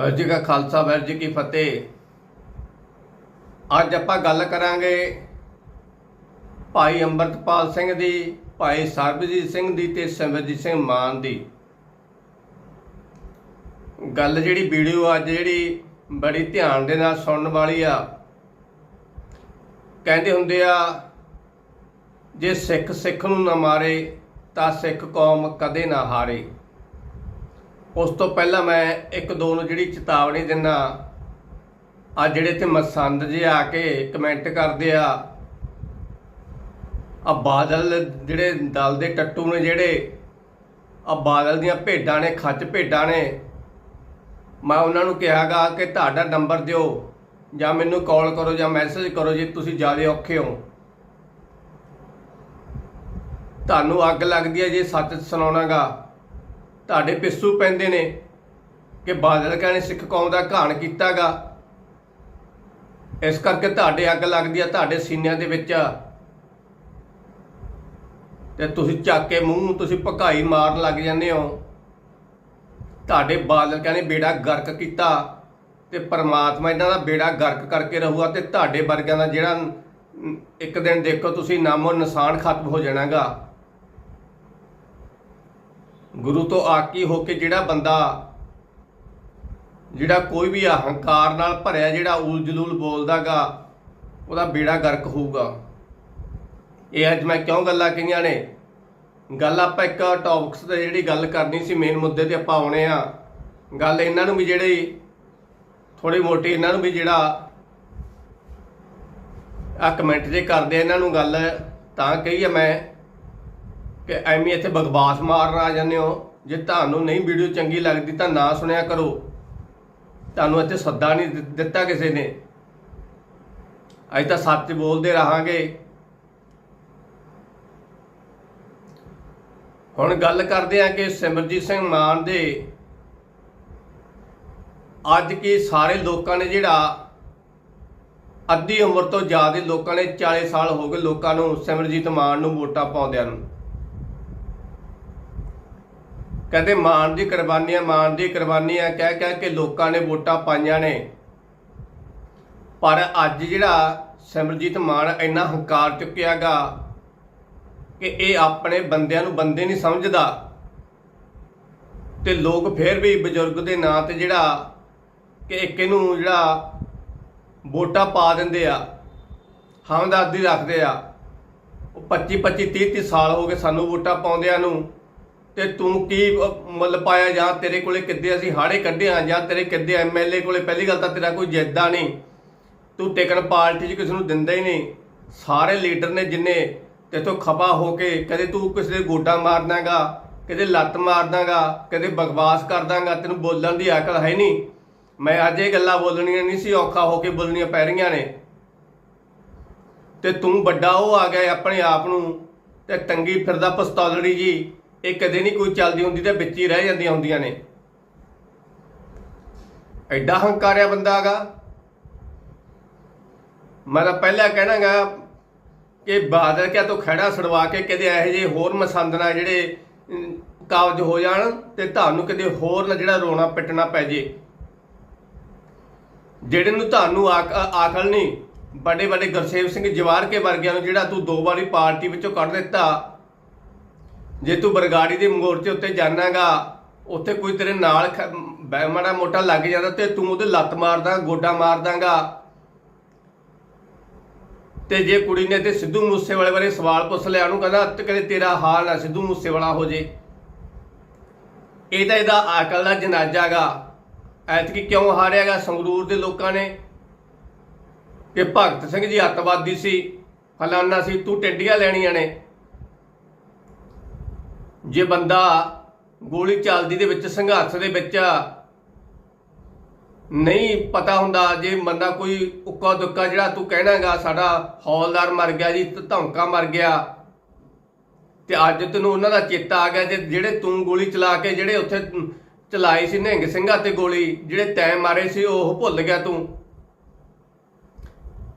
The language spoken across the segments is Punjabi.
ਵਾਹਿਗੁਰੂ ਜੀ ਕਾ ਖਾਲਸਾ ਵਾਹਿਗੁਰੂ ਜੀ ਕੀ ਫਤਿਹ। ਅੱਜ ਆਪਾਂ ਗੱਲ ਕਰਾਂਗੇ ਭਾਈ ਅੰਮ੍ਰਿਤਪਾਲ ਸਿੰਘ ਦੀ, ਭਾਈ ਸਰਬਜੀਤ ਸਿੰਘ ਦੀ ਤੇ ਸਿਮਰਜੀਤ ਸਿੰਘ ਮਾਨ ਦੀ। ਗੱਲ ਜਿਹੜੀ ਵੀਡੀਓ ਅੱਜ ਜਿਹੜੀ ਬੜੀ ਧਿਆਨ ਦੇ ਨਾਲ ਸੁਣਨ ਵਾਲੀ ਆ। ਕਹਿੰਦੇ ਹੁੰਦੇ ਆ, ਜੇ ਸਿੱਖ ਸਿੱਖ ਨੂੰ ਨਾ ਮਾਰੇ ਤਾਂ ਸਿੱਖ ਕੌਮ ਕਦੇ ਨਾ ਹਾਰੇ। ਉਸ ਤੋਂ ਪਹਿਲਾਂ ਮੈਂ ਇੱਕ ਦੋ ਨੂੰ ਜਿਹੜੀ ਚੇਤਾਵਨੀ ਦਿੰਨਾ ਆ ਜਿਹੜੇ ਤੇ ਮਸੰਦ ਜੇ ਆ ਕੇ ਕਮੈਂਟ ਕਰਦੇ ਆ। ਆ ਬਾਦਲ ਜਿਹੜੇ ਦਲ ਦੇ ਟੱਟੂ ਨੇ ਜਿਹੜੇ ਆ ਬਾਦਲ ਦੀਆਂ ਭੇਡਾਂ ਨੇ, ਖੱਚ ਭੇਡਾਂ ਨੇ। ਮੈਂ ਉਹਨਾਂ ਨੂੰ ਕਿਹਾਗਾ ਕਿ ਤੁਹਾਡਾ ਨੰਬਰ ਦਿਓ, ਜਾਂ ਮੈਨੂੰ ਕਾਲ ਕਰੋ, ਜਾਂ ਮੈਸੇਜ ਕਰੋ ਜੇ, ਤੁਸੀਂ ਜ਼ਿਆਦਾ ਔਖੇ ਹੋ। ਤੁਹਾਨੂੰ ਅੱਗ ਲੱਗਦੀ ਹੈ ਜੇ ਸੱਚ ਸੁਣਾਉਣਾਗਾ। ਤੁਹਾਡੇ ਪਿੱਸੂ ਪੈਂਦੇ ਨੇ ਕਿ ਬਾਦਲ ਕਹਿੰਦੇ ਸਿੱਖ ਕੌਮ ਦਾ ਘਾਣ ਕੀਤਾਗਾ। ਇਸ ਕਰਕੇ ਤੁਹਾਡੇ ਅੱਗ ਲੱਗਦੀ ਆ, ਤੁਹਾਡੇ ਸੀਨਿਆਂ ਦੇ ਵਿੱਚ। ਤੇ ਤੁਸੀਂ ਚੱਕ ਕੇ ਮੂੰਹ ਨੂੰ ਤੁਸੀਂ ਭਕਾਈ ਮਾਰਨ ਲੱਗ ਜਾਂਦੇ ਹੋ। ਤੁਹਾਡੇ ਬਾਦਲ ਕਹਿੰਦੇ ਬੇੜਾ ਗਰਕ ਕੀਤਾ ਤੇ ਪਰਮਾਤਮਾ ਇਹਨਾਂ ਦਾ ਬੇੜਾ ਗਰਕ ਕਰਕੇ ਰਹੂਗਾ ਤੇ ਤੁਹਾਡੇ ਵਰਗਿਆਂ ਦਾ ਜਿਹੜਾ ਇੱਕ ਦਿਨ ਦੇਖੋ ਤੁਸੀਂ ਨਾਮੋ ਨਿਸ਼ਾਨ ਖਤਮ ਹੋ ਜਾਣਾਗਾ। ਗੁਰੂ ਤੋਂ ਆਕੀ ਹੋ ਕੇ ਜਿਹੜਾ ਬੰਦਾ, ਜਿਹੜਾ ਕੋਈ ਵੀ ਅਹੰਕਾਰ ਨਾਲ ਭਰਿਆ ਜਿਹੜਾ ਊਲ ਜਲੂਲ ਬੋਲਦਾਗਾ, ਉਹਦਾ ਬੇੜਾ ਗਰਕ ਹੋਊਗਾ। ਇਹ ਅੱਜ ਮੈਂ ਕਿਉਂ ਗੱਲਾਂ ਕਹੀਆਂ ਨੇ? ਗੱਲ ਆਪਾਂ ਇੱਕ ਟੌਪਿਕਸ ਤੇ ਜਿਹੜੀ ਗੱਲ ਕਰਨੀ ਸੀ ਮੇਨ ਮੁੱਦੇ ਤੇ ਆਪਾਂ ਆਉਣੇ ਆ। ਗੱਲ ਇਹਨਾਂ ਨੂੰ ਵੀ ਜਿਹੜੀ ਥੋੜੀ ਮੋਟੀ ਇਹਨਾਂ ਨੂੰ ਵੀ ਜਿਹੜਾ ਆ ਕਮੈਂਟ ਜੇ ਕਰਦੇ ਇਹਨਾਂ ਨੂੰ ਗੱਲ, ਤਾਂ ਕਹੀ ਆ ਮੈਂ ਕਿ ਐਵੇਂ ਇੱਥੇ ਬਕਵਾਸ ਮਾਰਨ ਆ ਜਾਂਦੇ ਹੋ। ਜੇ ਤੁਹਾਨੂੰ ਨਹੀਂ ਵੀਡੀਓ ਚੰਗੀ ਲੱਗਦੀ ਤਾਂ ਨਾ ਸੁਣਿਆ ਕਰੋ। ਤੁਹਾਨੂੰ ਇੱਥੇ ਸੱਦਾ ਨਹੀਂ ਦਿੱਤਾ ਕਿਸੇ ਨੇ। ਅੱਜ ਤਾਂ ਸੱਚ ਬੋਲਦੇ ਰਹਾਂਗੇ। ਹੁਣ ਗੱਲ ਕਰਦੇ ਹਾਂ ਕਿ ਸਿਮਰਜੀਤ ਸਿੰਘ ਮਾਨ ਦੇ। ਅੱਜ ਕੀ ਸਾਰੇ ਲੋਕਾਂ ਨੇ ਜਿਹੜਾ ਅੱਧੀ ਉਮਰ ਤੋਂ ਜ਼ਿਆਦਾ ਲੋਕਾਂ ਨੇ 40 ਸਾਲ ਹੋ ਗਏ ਲੋਕਾਂ ਨੂੰ ਸਿਮਰਜੀਤ ਮਾਨ ਨੂੰ ਵੋਟਾਂ ਪਾਉਂਦਿਆਂ ਨੂੰ। ਕਹਿੰਦੇ ਮਾਨ ਦੀ ਕੁਰਬਾਨੀਆਂ ਮਾਨ ਦੀ ਕੁਰਬਾਨੀਆਂ ਕਹਿ ਕਹਿ ਕੇ ਲੋਕਾਂ ਨੇ ਵੋਟਾਂ ਪਾਈਆਂ ਨੇ। ਪਰ ਅੱਜ ਜਿਹੜਾ ਸਿਮਰਜੀਤ ਮਾਨ ਇੰਨਾ ਹੰਕਾਰ ਚੁੱਕਿਆਗਾ ਕਿ ਇਹ ਆਪਣੇ ਬੰਦਿਆਂ ਨੂੰ ਬੰਦੇ ਨਹੀਂ ਸਮਝਦਾ। ਤੇ ਲੋਕ ਫੇਰ ਵੀ ਬਜ਼ੁਰਗ ਦੇ ਨਾਂ ਤੇ ਜਿਹੜਾ ਕਿ ਇੱਕ ਇਹਨੂੰ ਜਿਹੜਾ ਵੋਟਾਂ ਪਾ ਦਿੰਦੇ ਆ, ਹਮਦਰਦੀ ਰੱਖਦੇ ਆ। ਉਹ 25 25 30 30 ਸਾਲ ਹੋ ਗਏ ਸਾਨੂੰ ਵੋਟਾਂ ਪਾਉਂਦਿਆਂ ਨੂੰ। ਤੇ ਤੂੰ ਕੀ ਅਹ, ਮੁੱਲ ਪਾਇਆ ਜਾਂ ਤੇਰੇ ਕੋਲੇ ਕਿੱਦੇ ਅਸੀਂ ਹਾੜੇ ਕੱਢੇ ਆ ਜਾਂ ਤੇਰੇ ਕਿੱਦੇ ਐਮਐਲਏ ਕੋਲੇ ਪਹਿਲੀ ਗੱਲ ਤਾਂ ਤੇਰਾ ਕੋਈ ਜਿੱਦਾ ਨਹੀਂ। ਤੂੰ ਟਿਕਣ ਪਾਰਟੀ 'ਚ ਕਿਸੇ ਨੂੰ ਦਿੰਦਾ ਹੀ ਨਹੀਂ। ਸਾਰੇ ਲੀਡਰ ਨੇ ਜਿੰਨੇ ਤੇਥੋਂ ਖਪਾ ਹੋ ਕੇ ਕਦੇ ਤੂੰ ਕਿਸੇ ਦੇ ਗੋਡਾ ਦਾਂਗਾ ਕਦੇ ਲੱਤ ਮਾਰ ਮਾਰਦਾਗਾ ਕਦੇ ਬਕਵਾਸ ਕਰ ਦਾਂਗਾ ਤੈਨੂੰ ਬੋਲਣ ਦੀ ਅਕਲ ਹੈ ਨਹੀਂ। ਮੈਂ ਅੱਜ ਇਹ ਗੱਲਾਂ ਬੋਲਣੀਆਂ ਨਹੀਂ ਸੀ ਔਖਾ ਹੋ ਕੇ ਬੋਲਣੀਆਂ ਪੈ ਰਹੀਆਂ ਨੇ। ਤੇ ਤੂੰ ਵੱਡਾ ਉਹ ਆ ਗਿਆ ਆਪਣੇ ਆਪ ਨੂੰ ਤੇ ਤੰਗੀ ਫਿਰਦਾ ਪਸਤੌਲੜੀ ਜੀ। ਇਹ ਕਦੇ ਨਹੀਂ ਕੋਈ ਚੱਲਦੀ ਹੁੰਦੀ ਤੇ ਵਿੱਚ ਹੀ ਰਹਿ ਜਾਂਦੀਆਂ ਹੁੰਦੀਆਂ ਨੇ। ਐਡਾ ਹੰਕਾਰਿਆ ਬੰਦਾ ਹੈਗਾ। ਮੈਂ ਤਾਂ ਪਹਿਲਾਂ ਕਹਿਣਾਗਾ ਕਿ ਬਾਦਲ ਕਿਆ ਤੋਂ ਖੜਾ ਛੜਵਾ ਕੇ ਕਦੇ ਇਹੋ ਜਿਹੇ ਹੋਰ ਮਸੰਦਨਾ ਜਿਹੜੇ ਕਾਬਜ ਹੋ ਜਾਣ ਤੇ ਤੁਹਾਨੂੰ ਕਦੇ ਹੋਰ ਨਾ ਜਿਹੜਾ ਰੋਣਾ ਪਿੱਟਣਾ ਪੈ ਜੇ। ਜਿਹੜੇ ਨੂੰ ਤੁਹਾਨੂੰ ਆਕ- ਆਕਲ ਨਹੀਂ ਵੱਡੇ ਵੱਡੇ ਗੁਰਸੇਵ ਸਿੰਘ ਜਵਾਰ ਕੇ ਵਰਗਿਆਂ ਨੂੰ ਜਿਹੜਾ ਤੂੰ ਦੋ ਵਾਰੀ ਪਾਰਟੀ ਵਿੱਚੋਂ ਕੱਢ ਦਿੱਤਾ ਜੇ ਤੂੰ ਬਰਗਾੜੀ ਦੇ ਮੋਰਚੇ ਉੱਤੇ ਜਾਣਾਗਾ, ਉੱਥੇ ਕੋਈ ਤੇਰੇ ਨਾਲ ਮਾੜਾ ਮੋਟਾ ਲੱਗ ਜਾਂਦਾ ਤੇ ਤੂੰ ਉਹਦੇ ਲੱਤ ਮਾਰਦਾ, ਗੋਡਾ ਮਾਰਦਾਗਾ। ਤੇ ਜੇ ਕੁੜੀ ਨੇ ਤੇ ਸਿੱਧੂ ਮੂਸੇਵਾਲੇ ਬਾਰੇ ਸਵਾਲ ਪੁੱਛ ਲਿਆ, ਉਹਨੂੰ ਕਹਿੰਦਾ, ਤੇ ਕਦੇ ਤੇਰਾ ਹਾਲ ਨਾ ਸਿੱਧੂ ਮੂਸੇਵਾਲਾ ਹੋ ਜੇ। ਇਹ ਤਾਂ ਇਹਦਾ ਆਕਲ ਦਾ ਜਨਾਜ਼ਾਗਾ। ਐਤਕੀ ਕਿਉਂ ਹਾਰਿਆਗਾ ਸੰਗਰੂਰ ਦੇ ਲੋਕਾਂ ਨੇ? ਕਿ ਭਗਤ ਸਿੰਘ ਜੀ ਅੱਤਵਾਦੀ ਸੀ, ਫਲਾਨਾ ਸੀ, ਤੂੰ ਟਿੱਡੀਆਂ ਲੈਣੀਆਂ ਨੇ। ਜੇ ਬੰਦਾ ਗੋਲੀ ਚੱਲਦੀ ਦੇ ਵਿੱਚ, ਸੰਘਰਸ਼ ਦੇ ਵਿੱਚ ਨਹੀਂ ਪਤਾ ਹੁੰਦਾ, ਜੇ ਬੰਦਾ ਕੋਈ ਉੱਕਾ ਦੁੱਕਾ ਜਿਹੜਾ ਤੂੰ ਕਹਿਣਾਗਾ ਸਾਡਾ ਹੌਲਦਾਰ ਮਰ ਗਿਆ ਜੀ ਤੇ ਧੌਂਕਾ ਮਰ ਗਿਆ, ਤੇ ਅੱਜ ਤੈਨੂੰ ਉਹਨਾਂ ਦਾ ਚੇਤਾ ਆ ਗਿਆ, ਜੇ ਜਿਹੜੇ ਤੂੰ ਗੋਲੀ ਚਲਾ ਕੇ ਜਿਹੜੇ ਉੱਥੇ ਚਲਾਈ ਸੀ, ਨਿਹੰਗ ਸਿੰਘਾਂ ਤੇ ਗੋਲੀ, ਜਿਹੜੇ ਤੈਂ ਮਾਰੇ ਸੀ, ਉਹ ਭੁੱਲ ਗਿਆ ਤੂੰ।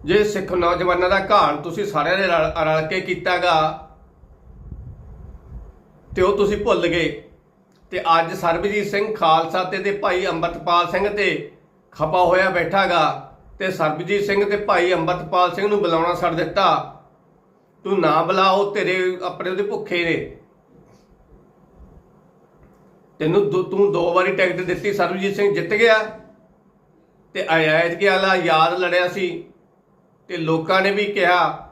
ਜੇ ਸਿੱਖ ਨੌਜਵਾਨਾਂ ਦਾ ਘਾਣ ਤੁਸੀਂ ਸਾਰਿਆਂ ਨੇ ਰਲ ਰਲ ਕੇ ਕੀਤਾਗਾ ਤੇ ਉਹ ਤੁਸੀਂ ਭੁੱਲ ਗਏ। ਤੇ ਅੱਜ ਸਰਬਜੀਤ ਸਿੰਘ ਖਾਲਸਾ ਤੇ ਦੇ ਭਾਈ ਅੰਮ੍ਰਿਤਪਾਲ ਸਿੰਘ ਤੇ ਖਪਾ ਹੋਇਆ ਬੈਠਾਗਾ ਤੇ ਸਰਬਜੀਤ ਸਿੰਘ ਤੇ ਭਾਈ ਅੰਮ੍ਰਿਤਪਾਲ ਸਿੰਘ ਨੂੰ ਬੁਲਾਉਣਾ ਛੱਡ ਦਿੱਤਾ। ਤੂੰ ਨਾ ਬੁਲਾ ਉਹ ਤੇਰੇ ਆਪਣੇ ਉਹਦੇ ਭੁੱਖੇ ਨੇ। ਤੈਨੂੰ ਦੋ- ਤੂੰ ਦੋ ਵਾਰੀ ਟਿਕਟ ਦਿੱਤੀ, ਸਰਬਜੀਤ ਸਿੰਘ ਜਿੱਤ ਗਿਆ। ਤੇ ਆਇਤ ਕੀ ਆਲਾ, ਯਾਦ ਲੜਿਆ ਸੀ। ਤੇ ਲੋਕਾਂ ਨੇ ਵੀ ਕਿਹਾ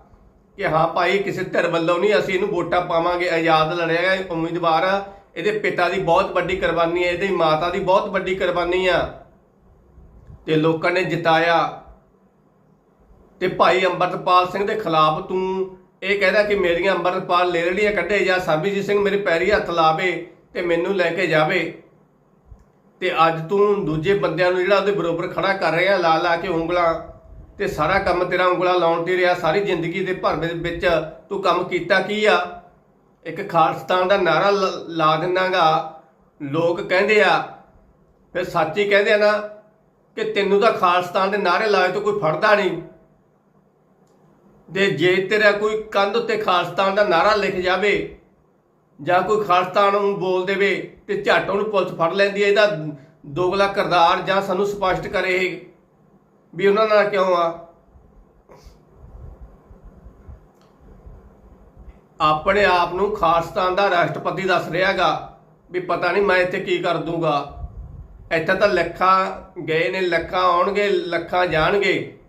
ਕਿ ਹਾਂ ਭਾਈ, ਕਿਸੇ ਧਿਰ ਵੱਲੋਂ ਨਹੀਂ ਅਸੀਂ ਇਹਨੂੰ ਵੋਟਾਂ ਪਾਵਾਂਗੇ, ਆਜ਼ਾਦ ਲੜਿਆ ਉਮੀਦਵਾਰ ਆ। ਇਹਦੇ ਪਿਤਾ ਦੀ ਬਹੁਤ ਵੱਡੀ ਕੁਰਬਾਨੀ ਹੈ ਇਹਦੀ ਮਾਤਾ ਦੀ ਬਹੁਤ ਵੱਡੀ ਕੁਰਬਾਨੀ ਆ। ਤੇ ਲੋਕਾਂ ਨੇ ਜਿਤਾਇਆ। ਤੇ ਭਾਈ ਅੰਮ੍ਰਿਤਪਾਲ ਸਿੰਘ ਦੇ ਖਿਲਾਫ ਤੂੰ ਇਹ ਕਹਿੰਦਾ ਕਿ ਮੇਰੀਆਂ ਅੰਮ੍ਰਿਤਪਾਲ ਲੇਲੜੀਆਂ ਕੱਢੇ ਜਾਂ ਸਾਬੀਜੀਤ ਸਿੰਘ ਮੇਰੇ ਪੈਰੀ ਹੱਥ ਲਾਵੇ ਤੇ ਮੈਨੂੰ ਲੈ ਕੇ ਜਾਵੇ। ਤੇ ਅੱਜ ਤੂੰ ਦੂਜੇ ਬੰਦਿਆਂ ਨੂੰ ਜਿਹੜਾ ਉਹਦੇ ਬਰੋਬਰ ਖੜਾ ਕਰ ਰਿਹਾ ਲਾ ਲਾ ਕੇ ਉਂਗਲਾਂ ਤੇ ਸਾਰਾ ਕੰਮ ਤੇਰਾ ਉਂਗਲਾ ਲਾਉਣ ਤੇ ਰਿਹਾ, ਸਾਰੀ ਜ਼ਿੰਦਗੀ ਦੇ ਭਰ ਦੇ ਵਿੱਚ ਤੂੰ ਕੰਮ ਕੀਤਾ ਕੀ ਆ? ਇੱਕ ਖਾਲਸਤਾਨ ਦਾ ਨਾਰਾ ਲ- ਲਾ ਦਿੰਨਾਗਾ। ਲੋਕ ਕਹਿੰਦੇ ਆ, ਫਿਰ ਸੱਚ ਹੀ ਕਹਿੰਦੇ ਆ ਨਾ, ਕਿ ਤੈਨੂੰ ਤਾਂ ਖਾਲਸਤਾਨ ਦੇ ਨਾਰੇ ਲਾਏ ਤੋਂ ਕੋਈ ਫੜਦਾ ਨਹੀਂ। ਦੇ ਜੇ ਤੇਰਾ ਕੋਈ ਕੰਧ ਉੱਤੇ ਖਾਲਸਤਾਨ ਦਾ ਨਾਰਾ ਲਿਖ ਜਾਵੇ, ਜਾਂ ਕੋਈ ਖਾਲਸਤਾਨ ਨੂੰ ਬੋਲ ਦੇਵੇ, ਤੇ ਝੱਟ ਉਹਨੂੰ ਪੁਲਿਸ ਫੜ ਲੈਂਦੀ ਹੈ ਇਹਦਾ ਦੋਗਲਾ ਕਿਰਦਾਰ ਜਾਂ ਸਾਨੂੰ ਸਪਸ਼ਟ ਕਰੇ ਇਹ। ਵੀ ਉਹਨਾਂ ਨਾਲ ਕਿਉਂ ਆ? ਆਪਣੇ ਆਪ ਨੂੰ ਖਾਲਸਤਾਨ ਦਾ ਰਾਸ਼ਟਰਪਤੀ ਦੱਸ ਰਿਹਾਗਾ ਵੀ ਪਤਾ ਨਹੀਂ ਮੈਂ ਇੱਥੇ ਕੀ ਕਰ ਦੂੰਗਾ। ਇੱਥੇ ਤਾਂ ਲੱਖਾਂ ਗਏ ਨੇ, ਲੱਖਾਂ ਆਉਣਗੇ, ਲੱਖਾਂ ਜਾਣਗੇ।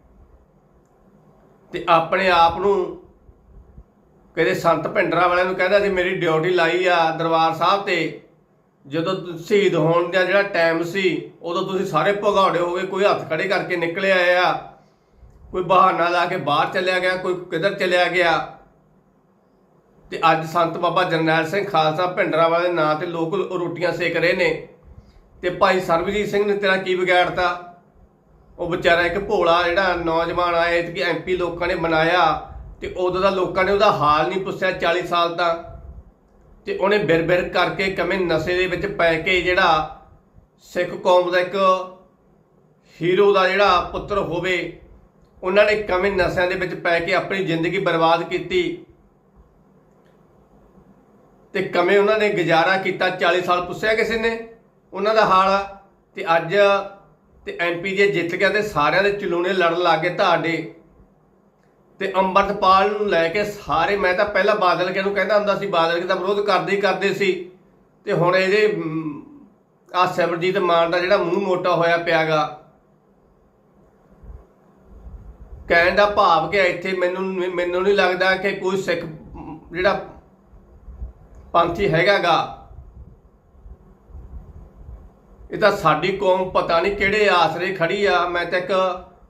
ਤੇ ਆਪਣੇ ਆਪ ਨੂੰ ਕਦੇ ਸੰਤ ਭਿੰਡਰਾ ਵਾਲਿਆਂ ਨੂੰ ਕਹਿੰਦਾ ਸੀ, ਮੇਰੀ ਡਿਊਟੀ ਲਾਈ ਆ ਦਰਬਾਰ ਸਾਹਿਬ ਤੇ। ਜਦੋਂ ਸ਼ਹੀਦ ਹੋਣ ਦਾ ਜਿਹੜਾ ਟਾਈਮ ਸੀ, ਉਦੋਂ ਤੁਸੀਂ ਸਾਰੇ ਭਗੌੜੇ ਹੋ ਗਏ, ਕੋਈ ਹੱਥ ਖੜੇ ਕਰਕੇ ਨਿਕਲੇ ਆਏ ਕੋਈ ਬਹਾਨਾ ਲਾ ਕੇ ਬਾਹਰ ਚਲਿਆ ਗਿਆ, ਕੋਈ ਕਿੱਧਰ ਚਲਿਆ ਗਿਆ। ਤੇ ਅੱਜ ਸੰਤ ਬਾਬਾ ਜਰਨੈਲ ਸਿੰਘ ਖਾਲਸਾ ਭਿੰਡਰਾ ਵਾਲੇ ਦੇ ਨਾਂ ਤੇ ਲੋਕ ਰੋਟੀਆਂ ਸੇਕ ਰਹੇ ਨੇ। ਤੇ ਭਾਈ ਸਰਬਜੀਤ ਸਿੰਘ ਨੇ ਤੇਰਾ ਕੀ ਵਿਗਾੜਤਾ ਉਹ ਵਿਚਾਰਾ ਇੱਕ ਭੋਲਾ ਜਿਹੜਾ ਨੌਜਵਾਨ ਆਇਆ ਕਿ ਐਮਪੀ ਲੋਕਾਂ ਨੇ ਬਣਾਇਆ ਤੇ ਉਦੋਂ ਦਾ ਲੋਕਾਂ ਨੇ ਉਹਦਾ ਹਾਲ ਨਹੀਂ ਪੁੱਛਿਆ 40 ਸਾਲ ਦਾ ਤੇ ਉਹਨੇ ਬਿਰ-ਬਿਰ ਕਰਕੇ ਕਮੇ ਨਸ਼ੇ ਦੇ ਵਿੱਚ ਪੈ ਕੇ ਜਿਹੜਾ ਸਿੱਖ ਕੌਮ ਦਾ ਇੱਕ ਹੀਰੋ ਦਾ ਜਿਹੜਾ ਪੁੱਤਰ ਹੋਵੇ, ਉਹਨਾਂ ਨੇ ਕਮੇ ਨਸ਼ਿਆਂ ਦੇ ਵਿੱਚ ਪੈ ਕੇ ਆਪਣੀ ਜ਼ਿੰਦਗੀ ਬਰਬਾਦ ਕੀਤੀ ਤੇ ਕਮੇ ਉਹਨਾਂ ਨੇ ਗੁਜ਼ਾਰਾ ਕੀਤਾ 40 ਸਾਲ ਪੁੱਛਿਆ ਕਿਸੇ ਨੇ? ਉਹਨਾਂ ਦਾ ਹਾਲ ਆ। ਤੇ ਅੱਜ ਤੇ ਐਮਪੀ ਜੇ ਜਿੱਤ ਗਿਆ ਤੇ ਸਾਰਿਆਂ ਦੇ ਚਲੂਣੇ ਲੜਨ ਲੱਗੇ ਤੁਹਾਡੇ। ਤੇ ਅੰਮ੍ਰਿਤਪਾਲ ਨੂੰ ਲੈ ਕੇ ਸਾਰੇ, ਮੈਂ ਤਾਂ ਪਹਿਲਾਂ ਬਾਦਲ ਕੇ ਨੂੰ ਕਹਿੰਦਾ ਹੁੰਦਾ ਸੀ, ਬਾਦਲ ਕੇ ਦਾ ਵਿਰੋਧ ਕਰਦੇ ਹੀ ਕਰਦੇ ਸੀ। ਤੇ ਹੁਣ ਇਹਦੇ ਆ ਸਿਮਰਜੀਤ ਮਾਨ ਦਾ ਜਿਹੜਾ ਮੂੰਹ ਮੋਟਾ ਹੋਇਆ ਪਿਆਗਾ। ਕਹਿਣ ਦਾ ਭਾਵ ਕਿ ਇੱਥੇ ਮੈਨੂੰ ਮੈਨੂੰ ਨਹੀਂ ਲੱਗਦਾ ਕਿ ਕੋਈ ਸਿੱਖ, ਜਿਹੜਾ ਪੰਥੀ ਹੈਗਾਗਾ। ਇਹ ਤਾਂ ਸਾਡੀ ਕੌਮ ਪਤਾ ਨਹੀਂ ਕਿਹੜੇ ਆਸਰੇ ਖੜੀ ਆ। ਮੈਂ ਤਾਂ ਇੱਕ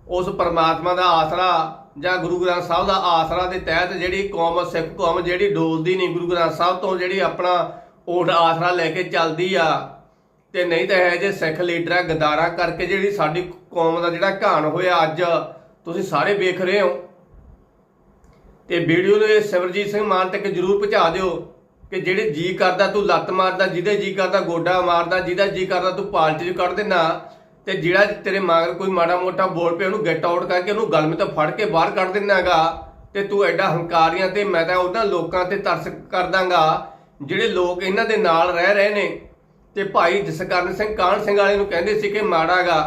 ਉਸ ਪਰਮਾਤਮਾ ਦਾ ਆਸਰਾ ਜਾਂ ਗੁਰੂ ਗ੍ਰੰਥ ਸਾਹਿਬ ਦਾ ਆਸਰਾ ਦੇ ਤਹਿਤ ਜਿਹੜੀ ਕੌਮ, ਸਿੱਖ ਕੌਮ ਜਿਹੜੀ ਡੋਲਦੀ ਨਹੀਂ, ਗੁਰੂ ਗ੍ਰੰਥ ਸਾਹਿਬ ਤੋਂ ਜਿਹੜੀ ਆਪਣਾ ਓਟ ਆਸਰਾ ਲੈ ਕੇ ਚੱਲਦੀ ਆ, ਤੇ ਨਹੀਂ ਤਾਂ ਇਹ ਜੇ ਸਿੱਖ ਲੀਡਰਾਂ ਗਦਾਰਾਂ ਕਰਕੇ ਜਿਹੜੀ ਸਾਡੀ ਕੌਮ ਦਾ ਜਿਹੜਾ ਘਾਣ ਹੋਇਆ ਅੱਜ, ਤੁਸੀਂ ਸਾਰੇ ਵੇਖ ਰਹੇ ਹੋ। ਤੇ ਵੀਡੀਓ ਨੂੰ ਇਹ ਸਿਮਰਜੀਤ ਸਿੰਘ ਮਾਨ ਤੱਕ ਜਰੂਰ ਪਹੁੰਚਾ ਦਿਓ ਕਿ ਜਿਹੜੇ ਜੀ ਕਰਦਾ, ਤੂੰ ਲੱਤ ਮਾਰਦਾ, ਜਿਹਦੇ ਜੀ ਕਰਦਾ, ਗੋਡਾ ਮਾਰਦਾ, ਜਿਹਦਾ ਜੀ ਕਰਦਾ, ਤੂੰ ਪਾਲਟੀ 'ਚ ਕੱਢ ਦੇਣਾ ਤੇ ਜਿਹੜਾ ਤੇਰੇ ਮਗਰ ਕੋਈ ਮਾੜਾ ਮੋਟਾ ਬੋਲ ਪਿਆ, ਉਹਨੂੰ ਗੈਟ ਆਊਟ ਕਰਕੇ ਉਹਨੂੰ ਗਲਮੇ ਤੋਂ ਫੜ ਕੇ ਬਾਹਰ ਕੱਢ ਦਿੰਦਾ ਦੇਣਾਗਾ ਤੇ ਤੂੰ ਐਡਾ ਹੰਕਾਰੀਆਂ ਤੇ ਮੈਂ ਤਾਂ ਉਹਨਾਂ ਲੋਕਾਂ ਤੇ ਤਰਸ ਕਰਦਾਂਗਾ ਜਿਹੜੇ ਲੋਕ ਇਹਨਾਂ ਦੇ ਨਾਲ ਰਹਿ ਰਹੇ ਨੇ। ਤੇ ਭਾਈ ਜਸਕਰਨ ਸਿੰਘ, ਕਾਹਨ ਸਿੰਘ ਵਾਲੇ ਨੂੰ ਕਹਿੰਦੇ ਸੀ ਕਿ ਮਾੜਾਗਾ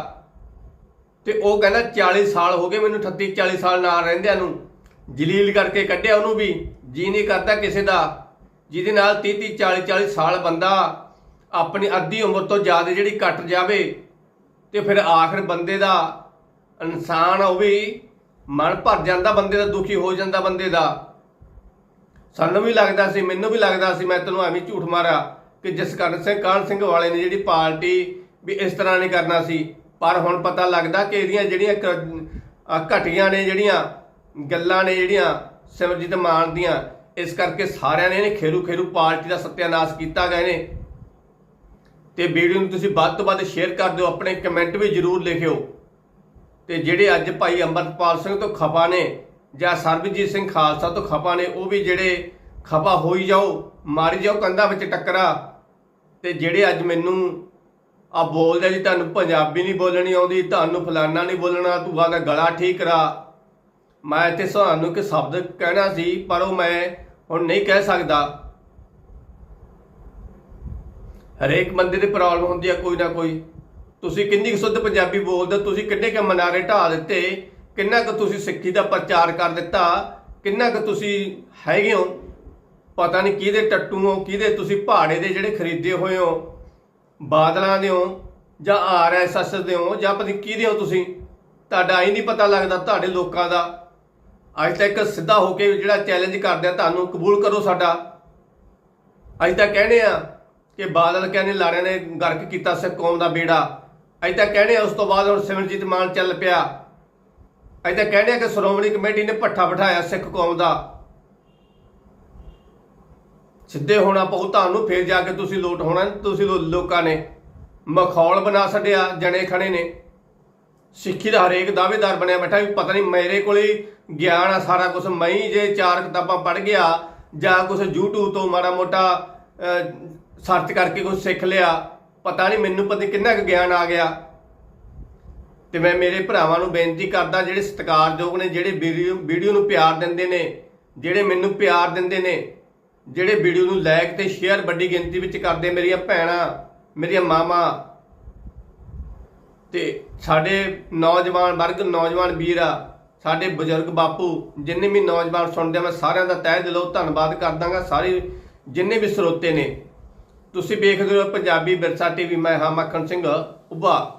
ਤੇ ਉਹ ਕਹਿੰਦਾ 40 ਸਾਲ ਹੋ ਗਏ ਮੈਨੂੰ 38 40 ਸਾਲ ਨਾਲ ਰਹਿੰਦਿਆਂ ਨੂੰ। ਜਲੀਲ ਕਰਕੇ ਕੱਢਿਆ ਉਹਨੂੰ ਵੀ, ਜੀ ਨਹੀਂ ਕਰਦਾ ਕਿਸੇ ਦਾ। ਜਿਹਦੇ ਨਾਲ 30 30 40 40 ਸਾਲ ਬੰਦਾ ਆਪਣੀ ਅੱਧੀ ਉਮਰ ਤੋਂ ਜ਼ਿਆਦਾ ਜਿਹੜੀ ਕੱਟ ਜਾਵੇ ਤੇ ਫਿਰ ਆਖਰ ਬੰਦੇ ਦਾ ਇਨਸਾਨ ਉਹ ਵੀ ਮਨ ਭਰ ਜਾਂਦਾ ਬੰਦੇ ਦਾ, ਦੁਖੀ ਹੋ ਜਾਂਦਾ ਬੰਦੇ ਦਾ। ਸਾਨੂੰ ਵੀ ਲੱਗਦਾ ਸੀ, ਮੈਨੂੰ ਵੀ ਲੱਗਦਾ ਸੀ, ਮੈਂ ਤੈਨੂੰ ਐਵੇਂ ਝੂਠ ਮਾਰਿਆ ਕਿ ਜਸਕਰਨ ਸਿੰਘ, ਕਾਹਨ ਸਿੰਘ ਵਾਲੇ ਨੇ ਜਿਹੜੀ ਪਾਰਟੀ ਵੀ ਇਸ ਤਰ੍ਹਾਂ ਨਹੀਂ ਕਰਨਾ ਸੀ। ਪਰ ਹੁਣ ਪਤਾ ਲੱਗਦਾ ਕਿ ਇਹਦੀਆਂ ਜਿਹੜੀਆਂ ਕ- ਅਹ ਘਟੀਆਂ ਨੇ, ਜਿਹੜੀਆਂ ਗੱਲਾਂ ਨੇ, ਜਿਹੜੀਆਂ ਸਿਮਰਜੀਤ ਮਾਨ ਦੀਆਂ, ਇਸ ਕਰਕੇ ਸਾਰਿਆਂ ਨੇ ਇਹਨੇ ਖੇਰੂ ਖੇਰੂ ਪਾਰਟੀ ਦਾ ਸਤਿਆਨਾਸ਼ ਕੀਤਾ ਗਏ ਨੇ। ਤੇ ਵੀਡੀਓ ਨੂੰ ਤੁਸੀਂ ਵੱਧ ਤੋਂ ਵੱਧ ਸ਼ੇਅਰ ਕਰ ਦਿਓ, ਆਪਣੇ ਕਮੈਂਟ ਵੀ ਜਰੂਰ ਲਿਖਿਓ। ਤੇ ਜਿਹੜੇ ਅੱਜ ਭਾਈ ਅੰਮ੍ਰਿਤਪਾਲ ਸਿੰਘ ਤੋਂ ਖਪਾ ਨੇ ਜਾਂ ਸਰਬਜੀਤ ਸਿੰਘ ਖਾਲਸਾ ਤੋਂ ਖਪਾ ਨੇ, ਉਹ ਵੀ ਜਿਹੜੇ ਖਪਾ ਹੋਈ ਜਾਓ, ਮਾਰੀ ਜਾਓ, ਕੰਧਾਂ ਵਿੱਚ ਟੱਕਰਾ। ਤੇ ਜਿਹੜੇ ਅੱਜ ਮੈਨੂੰ ਆ ਬੋਲਦੇ ਜੀ, ਤੁਹਾਨੂੰ ਪੰਜਾਬੀ ਨਹੀਂ ਬੋਲਣੀ ਆਉਂਦੀ, ਤੁਹਾਨੂੰ ਫਲਾਨਾ ਨਹੀਂ ਬੋਲਣਾ, ਤੂੰ ਆਦਾ ਗਲਾ ਠੀਕ ਕਰਾ। ਮੈਂ ਇੱਥੇ ਤੁਹਾਨੂੰ ਕਿ ਸ਼ਬਦ ਕਹਿਣਾ ਸੀ, ਪਰ ਉਹ ਮੈਂ ਹੁਣ ਨਹੀਂ ਕਹਿ ਸਕਦਾ। ਹਰੇਕ ਬੰਦੇ ਦੀ ਪ੍ਰੋਬਲਮ ਹੁੰਦੀ ਆ ਕੋਈ ਨਾ ਕੋਈ। ਤੁਸੀਂ ਕਿੰਨੀ ਕੁ ਸ਼ੁੱਧ ਪੰਜਾਬੀ ਬੋਲਦੇ ਹੋ? ਤੁਸੀਂ ਕਿੰਨੇ ਕੁ ਮਨਾਰੇ ਢਾ ਦਿੱਤੇ, ਕਿੰਨਾ ਕੁ ਤੁਸੀਂ ਸਿੱਖੀ ਦਾ ਪ੍ਰਚਾਰ ਕਰ ਦਿੱਤਾ, ਕਿੰਨਾ ਕੁ ਤੁਸੀਂ ਹੈਗੇ ਹੋ। ਪਤਾ ਨਹੀਂ ਕਿਹਦੇ ਟੱਟੂ ਹੋ, ਕਿਹਦੇ ਤੁਸੀਂ ਪਹਾੜੇ ਦੇ ਜਿਹੜੇ ਖਰੀਦੇ ਹੋਏ ਹੋ, ਬਾਦਲਾਂ ਦੇ ਹੋ, ਜਾਂ ਆਰਐਸਐਸ ਦੇ ਹੋ, ਜਾਂ ਪਤਾ ਨੀ ਕਿਹਦੇ ਹੋ ਤੁਸੀਂ। ਤੁਹਾਡਾ ਹੀ ਨਹੀਂ ਪਤਾ ਲੱਗਦਾ ਤੁਹਾਡੇ ਲੋਕਾਂ ਦਾ। ਅੱਜ ਤੱਕ ਸਿੱਧਾ ਹੋ ਕੇ ਜਿਹੜਾ ਚੈਲੰਜ ਕਰਦੇ ਆ, ਤੁਹਾਨੂੰ ਕਬੂਲ ਕਰੋ ਸਾਡਾ। ਅੱਜ ਤਾਂ ਕਹਿੰਦੇ ਆ ਕਿ ਬਾਦਲ ਕਹਿੰਦੇ ਲਾੜਿਆਂ ਨੇ ਗਰਕ ਕੀਤਾ ਸਿੱਖ ਕੌਮ ਦਾ ਬੇੜਾ। ਅੱਜ ਤਾਂ ਕਹਿੰਦੇ ਆ ਉਸ ਤੋਂ ਬਾਅਦ ਹੁਣ ਸਿਮਰਜੀਤ ਮਾਨ ਚੱਲ ਪਿਆ। ਅੱਜ ਤਾਂ ਕਹਿੰਦੇ ਆ ਕਿ ਸ਼੍ਰੋਮਣੀ ਕਮੇਟੀ ਨੇ ਪੱਠਾ ਬਿਠਾਇਆ ਸਿੱਖ ਕੌਮ ਦਾ। ਸਿੱਧੇ ਹੋਣਾ ਪਊ ਤੁਹਾਨੂੰ ਫੇਰ ਜਾ ਕੇ ਤੁਸੀਂ ਲੋਟ ਹੋਣਾ, ਤੁਸੀਂ ਲੋਕਾਂ ਨੇ ਮਖੌਲ ਬਣਾ ਛੱਡਿਆ, ਜਣੇ ਖਣੇ ਨੇ। ਸਿੱਖੀ ਦਾ ਹਰੇਕ ਦਾਅਵੇਦਾਰ ਬਣਿਆ ਬੈਠਾ ਵੀ ਪਤਾ ਨਹੀਂ ਮੇਰੇ ਕੋਲੇ ਹੀ ਗਿਆਨ ਆ, ਸਾਰਾ ਕੁਝ ਮੈਂ ਜੇ ਚਾਰ ਕਿਤਾਬਾਂ ਪੜ੍ਹ ਗਿਆ ਜਾਂ ਕੁਝ YouTube ਤੋਂ ਮਾੜਾ ਮੋਟਾ ਸਰਚ ਕਰਕੇ ਕੁਝ ਸਿੱਖ ਲਿਆ, ਪਤਾ ਨਹੀਂ ਮੈਨੂੰ ਪਤਾ ਕਿੰਨਾ ਕੁ ਗਿਆਨ ਆ ਗਿਆ। ਤੇ ਮੈਂ ਮੇਰੇ ਭਰਾਵਾਂ ਨੂੰ ਬੇਨਤੀ ਕਰਦਾ, ਜਿਹੜੇ ਸਤਿਕਾਰਯੋਗ ਨੇ, ਜਿਹੜੇ ਵੀਡੀਓ ਵੀਡੀਓ ਨੂੰ ਪਿਆਰ ਦਿੰਦੇ ਨੇ, ਜਿਹੜੇ ਮੈਨੂੰ ਪਿਆਰ ਦਿੰਦੇ ਨੇ, ਜਿਹੜੇ ਵੀਡੀਓ ਨੂੰ ਲਾਈਕ ਤੇ ਸ਼ੇਅਰ ਵੱਡੀ ਗਿਣਤੀ ਵਿੱਚ ਕਰਦੇ ਮੇਰੀਆਂ ਭੈਣਾਂ, ਮੇਰੀਆਂ ਮਾਮਾ ਤੇ ਸਾਡੇ ਨੌਜਵਾਨ ਵਰਗ, ਨੌਜਵਾਨ ਵੀਰ ਆ, ਸਾਡੇ ਬਜ਼ੁਰਗ ਬਾਪੂ, ਜਿੰਨੇ ਵੀ ਨੌਜਵਾਨ ਸੁਣਦੇ ਆ, ਮੈਂ ਸਾਰਿਆਂ ਦਾ ਤਹਿ ਦਿਲੋਂ ਧੰਨਵਾਦ ਕਰਦਾਗਾ ਸਾਰੇ ਜਿੰਨੇ ਵੀ ਸਰੋਤੇ ਨੇ ਤੁਸੀਂ ਵੇਖਦੇ ਹੋ ਪੰਜਾਬੀ ਵਿਰਸਾ ਟੀਵੀ ਮੈਂ ਹਾਂ ਮੱਖਣ ਸਿੰਘ ਉੱਭਾ।